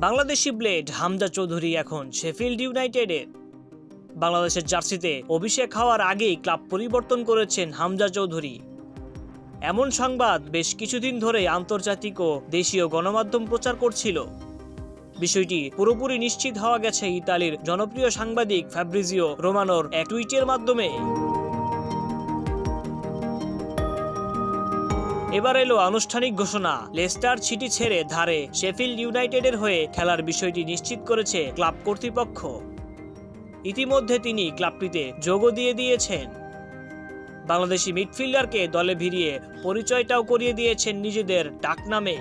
Bangladeshi blade Hamza Chowdhury এখন Sheffield ইউনাইটেডের। বাংলাদেশের জার্সিতে অভিষেক হওয়ার আগেই ক্লাব পরিবর্তন করেছেন হামজা চৌধুরী। এমন সংবাদ বেশ কিছুদিন ধরে আন্তর্জাতিক ও দেশীয় গণমাধ্যম প্রচার করছিল। বিষয়টি পুরোপুরি নিশ্চিত হওয়া গেছে ইতালির জনপ্রিয় সাংবাদিক ফ্যাব্রিজিও রোমানোর এক টুইটের মাধ্যমে। এবার এলো আনুষ্ঠানিক ঘোষণা। লেস্টার সিটি ছেড়ে ধারে শেফিল্ড ইউনাইটেডের হয়ে খেলার বিষয়টি নিশ্চিত করেছে ক্লাব কর্তৃপক্ষ। ইতিমধ্যে তিনি ক্লাবটিতে যোগও দিয়ে দিয়েছেন। বাংলাদেশি মিডফিল্ডারকে দলে ভিড়িয়ে পরিচয়টাও করিয়ে দিয়েছেন নিজেদের ডাকনামে।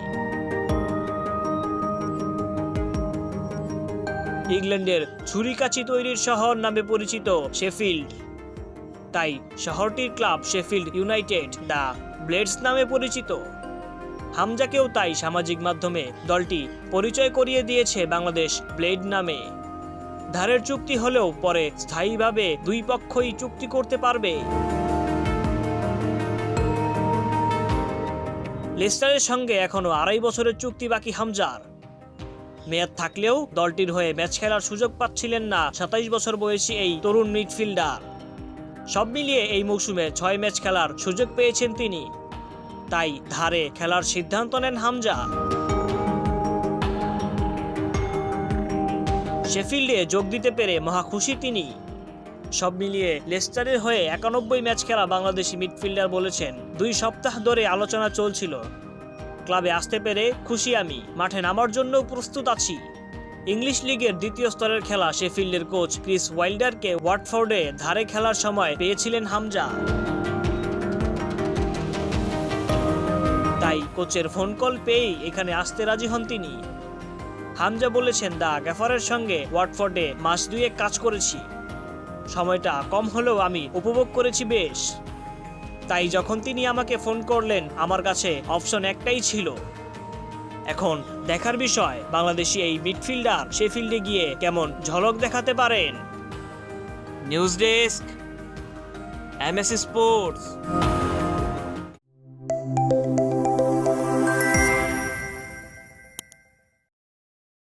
ইংল্যান্ডের ছুরিকাচি তৈরির শহর নামে পরিচিত শেফিল্ড। তাই শহরটির club Sheffield United, the Blades নামে পরিচিত। হামজাকেও তাই সামাজিক মাধ্যমে দলটি পরিচয় করিয়ে দিয়েছে বাংলাদেশ ব্লেড নামে। ধারের চুক্তি হলেও পরে স্থায়ীভাবে দুই পক্ষই চুক্তি করতে পারবে। লেস্টারের সঙ্গে এখনও আড়াই বছরের চুক্তি বাকি হামজার। মেয়াদ থাকলেও দলটির হয়ে ম্যাচ খেলার সুযোগ পাচ্ছিলেন না সাতাইশ বছর বয়সী এই তরুণ মিডফিল্ডার। সব মিলিয়ে এই মৌসুমে ছয় ম্যাচ খেলার সুযোগ পেয়েছেন তিনি। তাই ধারে খেলার সিদ্ধান্ত নেন হামজা। শেফিল্ডে যোগ দিতে পেরে মহা খুশি তিনি। সব মিলিয়ে লেস্টারের হয়ে একানব্বই ম্যাচ খেলা বাংলাদেশি মিডফিল্ডার বলেছেন, দুই সপ্তাহ ধরে আলোচনা চলছিল। ক্লাবে আসতে পেরে খুশি আমি, মাঠে নামার জন্য প্রস্তুত আছি। ইংলিশ লিগের দ্বিতীয় স্তরের খেলা শেফিল্ডের কোচ ক্রিস ওয়াইল্ডারকে ওয়াটফোর্ডে ধারে খেলার সময় পেয়েছিলেন হামজা। তাই কোচের ফোন কল পেয়েই এখানে আসতে রাজি হন তিনি। হামজা বলেছেন, দা, গ্যাফারের সঙ্গে ওয়াটফোর্ডে মাস দুয়েক কাজ করেছি। সময়টা কম হলেও আমি উপভোগ করেছি বেশ। তাই যখন তিনি আমাকে ফোন করলেন, আমার কাছে অপশন একটাই ছিল। এখন দেখার বিষয়, বাংলাদেশি এই মিডফিল্ডার সে ফিল্ডে গিয়ে কেমন ঝলক দেখাতে পারেন? News desk MSC sports.